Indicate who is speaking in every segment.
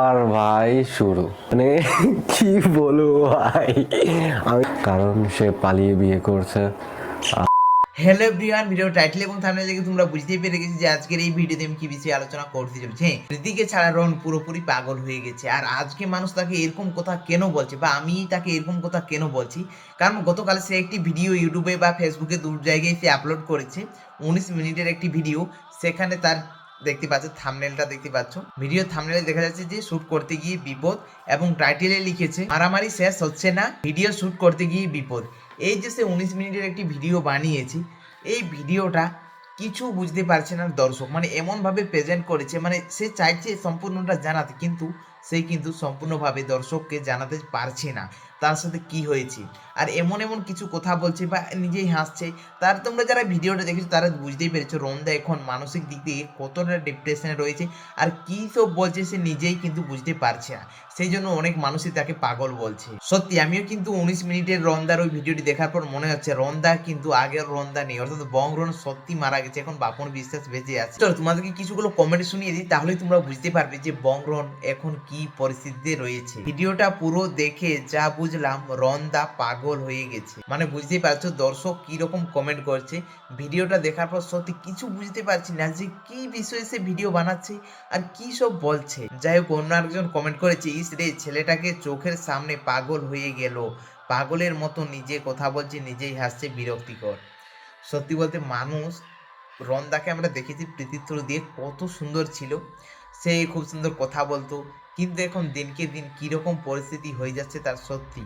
Speaker 1: আর ভাই শুরু। মানে কি বলব ভাই? আমি কারণ সে পালিয়ে বিয়ে করছে।
Speaker 2: হ্যালো এভরিওয়ান ভিডিও টাইটেল এবং থাম্বনেল দেখে তোমরা বুঝতেই পেরে গেছো যে আজকের এই ভিডিওতে আমি কি বিষয়ে আলোচনা করতে চলেছি। হ্যাঁ প্রীতিকে ছাড়া রন পুরোপুরি পাগল হয়ে গেছে। আর আজকে মানুষ তাকে এরকম কথা কেন বলছে বা আমি তাকে এরকম কথা কেন বলছি? কারণ গতকাল সে একটি ভিডিও ইউটিউবে বা ফেসবুকে দু জায়গায় সে আপলোড করেছে। উনিশ মিনিটের একটি ভিডিও সেখানে তার দেখতে পাচ্ছ থামনেলটা দেখতে পাচ্ছ। ভিডিও থামনেলে দেখা যাচ্ছে যে শ্যুট করতে গিয়ে বিপদ এবং টাইটেলে লিখেছে, মারামারি শেষ হচ্ছে না ভিডিও শ্যুট করতে গিয়ে বিপদ। এই যে সে উনিশ মিনিটের একটি ভিডিও বানিয়েছি, এই ভিডিওটা কিছু বুঝতে পারছে না দর্শক। মানে এমনভাবে প্রেজেন্ট করেছে মানে সে চাইছে সম্পূর্ণটা জানাতে, কিন্তু সে কিন্তু সম্পূর্ণভাবে দর্শককে জানাতে পারছে না। তার সাথে কি হয়েছে? আর এমন এমন কিছু কথা বলছে বা নিজেই হাসছে, তার তোমরা যারা ভিডিওটা দেখেছ তারা বুঝতেই পেরেছ রন্দা এখন মানসিক দিক থেকে কতটা ডিপ্রেশনে রয়েছে আর কি সব বলছে সে নিজেই কিন্তু বুঝতে পারছে না। সেই জন্য অনেক মানুষই তাকে পাগল বলছে। সত্যি, আমিও কিন্তু উনিশ মিনিটের রন্দার ওই ভিডিওটি দেখার পর মনে হচ্ছে রন্দা কিন্তু আগের রন্দা নেই। অর্থাৎ বংরন সত্যি মারা গেছে, এখন বাপন বিশ্বাস বেঁচে আছে। চলো তোমাদেরকে কিছুগুলো কমেন্ট শুনিয়ে দিই তাহলে তোমরা বুঝতে পারবে যে বংরন এখন কি পরিস্থিতিতে রয়েছে। ভিডিওটা পুরো দেখে যা বুঝলাম, রন্দা পাগল হয়ে গেছে। মানে বুঝতেই পারছ, দর্শক কি রকম কমেন্ট করছে। ভিডিওটা দেখার পর সত্যি কিছু বুঝতে পারছি না যে কি বিষয়ে সে ভিডিও বানাচ্ছে আর কি সব বলছে। যাই হোক, অন্য একজন কমেন্ট করেছে, ইস রে, ছেলেটাকে চোখের সামনে পাগল হয়ে গেল। পাগলের মতো নিজে কথা বলছে, নিজেই হাসছে বিরক্তিকর। সত্যি বলতে মানুষ রন্দাকে আমরা দেখেছি প্রীতিত্ব দিয়ে কত সুন্দর ছিল। সে খুব সুন্দর কথা বলতো কিন্তু এখন দিনকে দিন কীরকম পরিস্থিতি হয়ে যাচ্ছে তার সত্যি?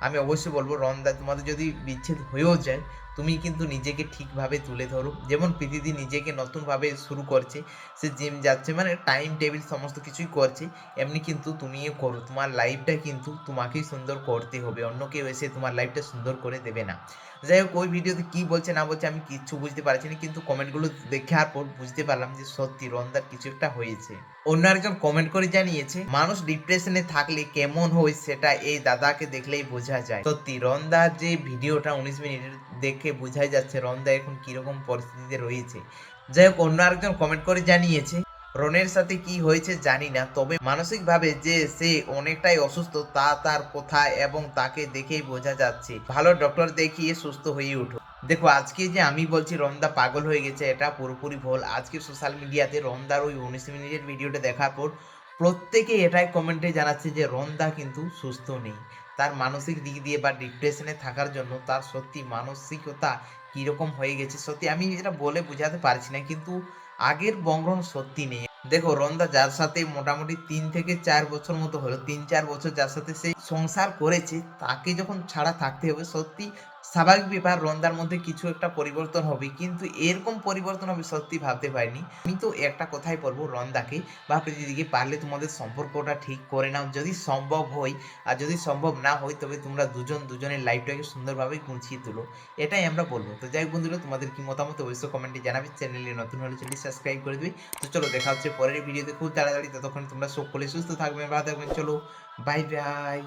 Speaker 2: আমি অবশ্যই বলব রন্দা তোমাদের যদি বিচ্ছেদ হয়েও যায় তুমি কিন্তু নিজেকে ঠিকভাবে তুলে ধরো। যেমন প্রীতিদি নিজেকে নতুনভাবে শুরু করছে, সে জিম যাচ্ছে মানে টাইম টেবিল সমস্ত কিছুই করছে, এমনি কিন্তু তুমিও করো। তোমার লাইফটা কিন্তু তোমাকেই সুন্দর করতে হবে, অন্য কেউ এসে তোমার লাইফটা সুন্দর করে দেবে না। যাই হোক, ওই ভিডিওতে কি বলছে না বলছে আমি কিচ্ছু বুঝতে পারছি না, কিন্তু কমেন্টগুলো দেখার পর বুঝতে পারলাম যে সত্যি রন্দার কিছু একটা হয়েছে। অন্য একজন কমেন্ট করে জানিয়েছে, মানুষ ডিপ্রেশনে থাকলে কেমন হয় সেটা এই দাদাকে দেখলেই বোঝা যায়। সত্যি, রন্দার যে ভিডিওটা উনিশ মিনিটের দেখে বোঝাই যাচ্ছে রন্দা এখন কীরকম পরিস্থিতিতে রয়েছে। যাই হোক, অন্য আরেকজন কমেন্ট করে জানিয়েছে, রনের সাথে কি হয়েছে জানি না, তবে মানসিকভাবে যে সে অনেকটাই অসুস্থ, তা তার কথা এবং তাকে দেখেই বোঝা যাচ্ছে। ভালো ডক্টর দেখিয়ে সুস্থ হয়ে উঠো দেখো, আজকে যে আমি বলছি রন্দা পাগল হয়ে গেছে, এটা পুরোপুরি ভুল। আজকে সোশ্যাল মিডিয়াতে রন্দার ওই উনিশ মিনিটের ভিডিওটা দেখার পর প্রত্যেকে এটাই কমেন্টে জানাচ্ছে যে রন্দা কিন্তু সুস্থ নেই। তার মানসিক দিক দিয়ে বা ডিপ্রেশনে থাকার জন্য তার সত্যি মানসিকতা কীরকম হয়ে গেছে সত্যি আমি এটা বলে বোঝাতে পারছি না, কিন্তু আগের বংরন সত্যি নেই। দেখো রন্দা যার সাথে মোটামুটি তিন থেকে চার বছর মতো হলো, তিন চার বছর যার সাথে সে সংসার করেছে, তাকে যখন ছাড়া থাকতে হবে, সত্যি স্বাভাবিক ব্যাপার, রন্দার মধ্যে কিছু একটা পরিবর্তন হবে, কিন্তু এরকম পরিবর্তন হবে সত্যি ভাবতে পারিনি। আমি তো একটা কথাই বলব রন্দাকে বা প্রতিদিকে পারলে তোমাদের সম্পর্কটা ঠিক করে নাও। যদি সম্ভব হয়, আর যদি সম্ভব না হয়, তবে তোমরা দুজন দুজনের লাইফটাকে সুন্দরভাবে গুছিয়ে তুলো। এটাই আমরা বলব। তো যাই বন্ধুরা, তোমাদের কি মতামত অবশ্যই কমেন্টে জানাবে। চ্যানেলে নতুন হলে চ্যানেল সাবস্ক্রাইব করে দিবে। তো চলো, দেখা হচ্ছে পরের ভিডিওতে। খুব তাড়াতাড়ি, ততক্ষণ তোমরা সকলে সুস্থ থাকবে, ভালো থাকবেন চলো, বাই বাই।